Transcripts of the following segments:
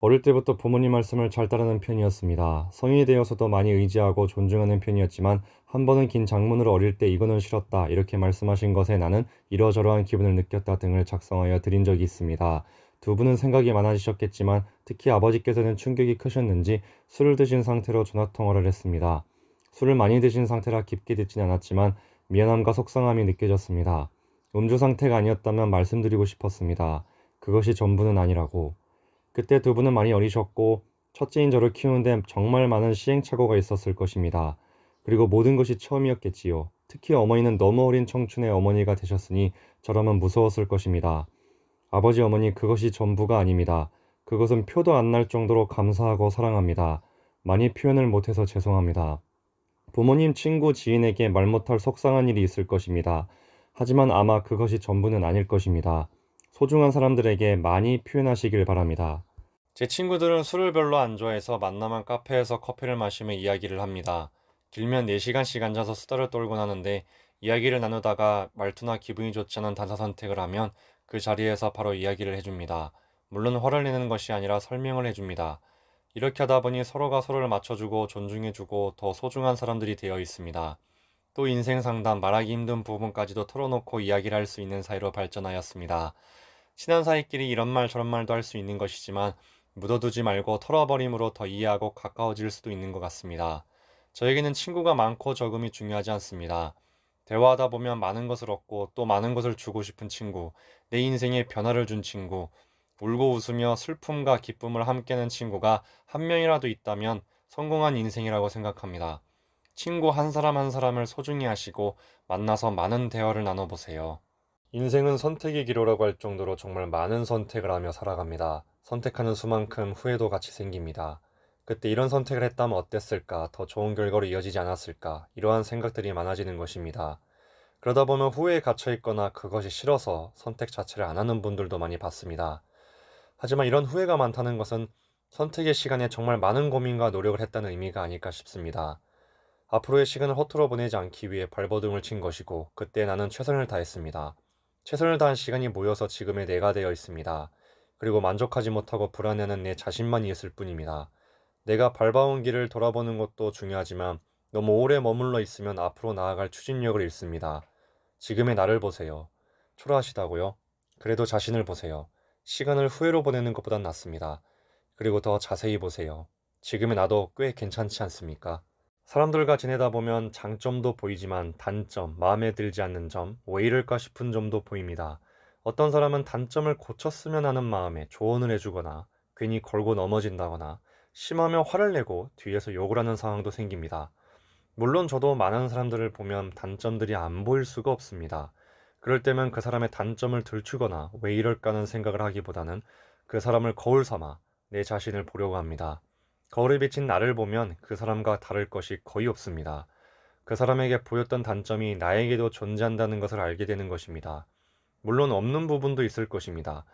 어릴 때부터 부모님 말씀을 잘 따르는 편이었습니다. 성인이 되어서도 많이 의지하고 존중하는 편이었지만 한 번은 긴 장문으로 어릴 때 이거는 싫었다 이렇게 말씀하신 것에 나는 이러저러한 기분을 느꼈다 등을 작성하여 드린 적이 있습니다. 두 분은 생각이 많아지셨겠지만 특히 아버지께서는 충격이 크셨는지 술을 드신 상태로 전화 통화를 했습니다. 술을 많이 드신 상태라 깊게 듣진 않았지만 미안함과 속상함이 느껴졌습니다. 음주 상태가 아니었다면 말씀드리고 싶었습니다. 그것이 전부는 아니라고. 그때 두 분은 많이 어리셨고 첫째인 저를 키우는데 정말 많은 시행착오가 있었을 것입니다. 그리고 모든 것이 처음이었겠지요. 특히 어머니는 너무 어린 청춘의 어머니가 되셨으니 저라면 무서웠을 것입니다. 아버지 어머니 그것이 전부가 아닙니다. 그것은 표도 안 날 정도로 감사하고 사랑합니다. 많이 표현을 못해서 죄송합니다. 부모님, 친구, 지인에게 말 못할 속상한 일이 있을 것입니다. 하지만 아마 그것이 전부는 아닐 것입니다. 소중한 사람들에게 많이 표현하시길 바랍니다. 제 친구들은 술을 별로 안 좋아해서 만나면 카페에서 커피를 마시며 이야기를 합니다. 길면 4시간씩 앉아서 수다를 떨곤 하는데 이야기를 나누다가 말투나 기분이 좋지 않은 단사 선택을 하면 그 자리에서 바로 이야기를 해줍니다. 물론 화를 내는 것이 아니라 설명을 해줍니다. 이렇게 하다 보니 서로가 서로를 맞춰주고 존중해주고 더 소중한 사람들이 되어 있습니다. 또 인생 상담 말하기 힘든 부분까지도 털어놓고 이야기를 할 수 있는 사이로 발전하였습니다. 친한 사이끼리 이런 말 저런 말도 할 수 있는 것이지만 묻어두지 말고 털어버림으로 더 이해하고 가까워질 수도 있는 것 같습니다. 저에게는 친구가 많고 적음이 중요하지 않습니다. 대화하다 보면 많은 것을 얻고 또 많은 것을 주고 싶은 친구, 내 인생에 변화를 준 친구, 울고 웃으며 슬픔과 기쁨을 함께하는 친구가 한 명이라도 있다면 성공한 인생이라고 생각합니다. 친구 한 사람 한 사람을 소중히 하시고 만나서 많은 대화를 나눠보세요. 인생은 선택의 기로라고 할 정도로 정말 많은 선택을 하며 살아갑니다. 선택하는 수만큼 후회도 같이 생깁니다. 그때 이런 선택을 했다면 어땠을까, 더 좋은 결과로 이어지지 않았을까, 이러한 생각들이 많아지는 것입니다. 그러다 보면 후회에 갇혀 있거나 그것이 싫어서 선택 자체를 안 하는 분들도 많이 봤습니다. 하지만 이런 후회가 많다는 것은 선택의 시간에 정말 많은 고민과 노력을 했다는 의미가 아닐까 싶습니다. 앞으로의 시간을 허투루 보내지 않기 위해 발버둥을 친 것이고, 그때 나는 최선을 다했습니다. 최선을 다한 시간이 모여서 지금의 내가 되어 있습니다. 그리고 만족하지 못하고 불안해하는 내 자신만이 있을 뿐입니다. 내가 밟아온 길을 돌아보는 것도 중요하지만 너무 오래 머물러 있으면 앞으로 나아갈 추진력을 잃습니다. 지금의 나를 보세요. 초라하시다고요? 그래도 자신을 보세요. 시간을 후회로 보내는 것보단 낫습니다. 그리고 더 자세히 보세요. 지금의 나도 꽤 괜찮지 않습니까? 사람들과 지내다 보면 장점도 보이지만 단점, 마음에 들지 않는 점, 왜 이럴까 싶은 점도 보입니다. 어떤 사람은 단점을 고쳤으면 하는 마음에 조언을 해주거나 괜히 걸고 넘어진다거나 심하면 화를 내고 뒤에서 욕을 하는 상황도 생깁니다. 물론 저도 많은 사람들을 보면 단점들이 안 보일 수가 없습니다. 그럴 때면 그 사람의 단점을 들추거나 왜 이럴까 하는 생각을 하기보다는 그 사람을 거울 삼아 내 자신을 보려고 합니다. 거울에 비친 나를 보면 그 사람과 다를 것이 거의 없습니다. 그 사람에게 보였던 단점이 나에게도 존재한다는 것을 알게 되는 것입니다. 물론 없는 부분도 있을 것입니다.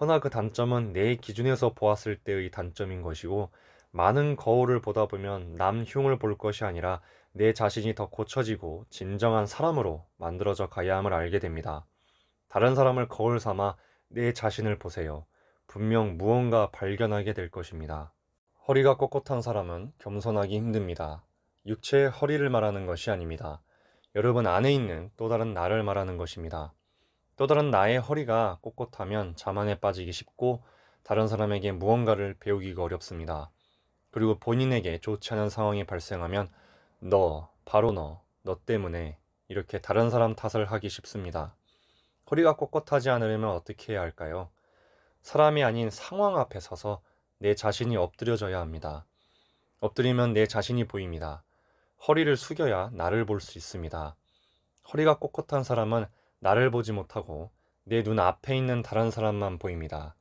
허나 그 단점은 내 기준에서 보았을 때의 단점인 것이고, 많은 거울을 보다 보면 남 흉을 볼 것이 아니라 내 자신이 더 고쳐지고 진정한 사람으로 만들어져 가야 함을 알게 됩니다. 다른 사람을 거울 삼아 내 자신을 보세요. 분명 무언가 발견하게 될 것입니다. 허리가 꼿꼿한 사람은 겸손하기 힘듭니다. 육체의 허리를 말하는 것이 아닙니다. 여러분 안에 있는 또 다른 나를 말하는 것입니다. 또 다른 나의 허리가 꼿꼿하면 자만에 빠지기 쉽고 다른 사람에게 무언가를 배우기가 어렵습니다. 그리고 본인에게 좋지 않은 상황이 발생하면 너, 바로 너, 너 때문에 이렇게 다른 사람 탓을 하기 쉽습니다. 허리가 꼿꼿하지 않으려면 어떻게 해야 할까요? 사람이 아닌 상황 앞에 서서 내 자신이 엎드려져야 합니다. 엎드리면 내 자신이 보입니다. 허리를 숙여야 나를 볼 수 있습니다. 허리가 꼿꼿한 사람은 나를 보지 못하고 내 눈 앞에 있는 다른 사람만 보입니다.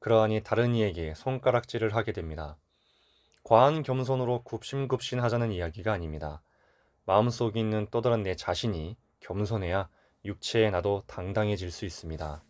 그러하니 다른 이에게 손가락질을 하게 됩니다. 과한 겸손으로 굽신굽신 하자는 이야기가 아닙니다. 마음속에 있는 또 다른 내 자신이 겸손해야 육체의 나도 당당해질 수 있습니다.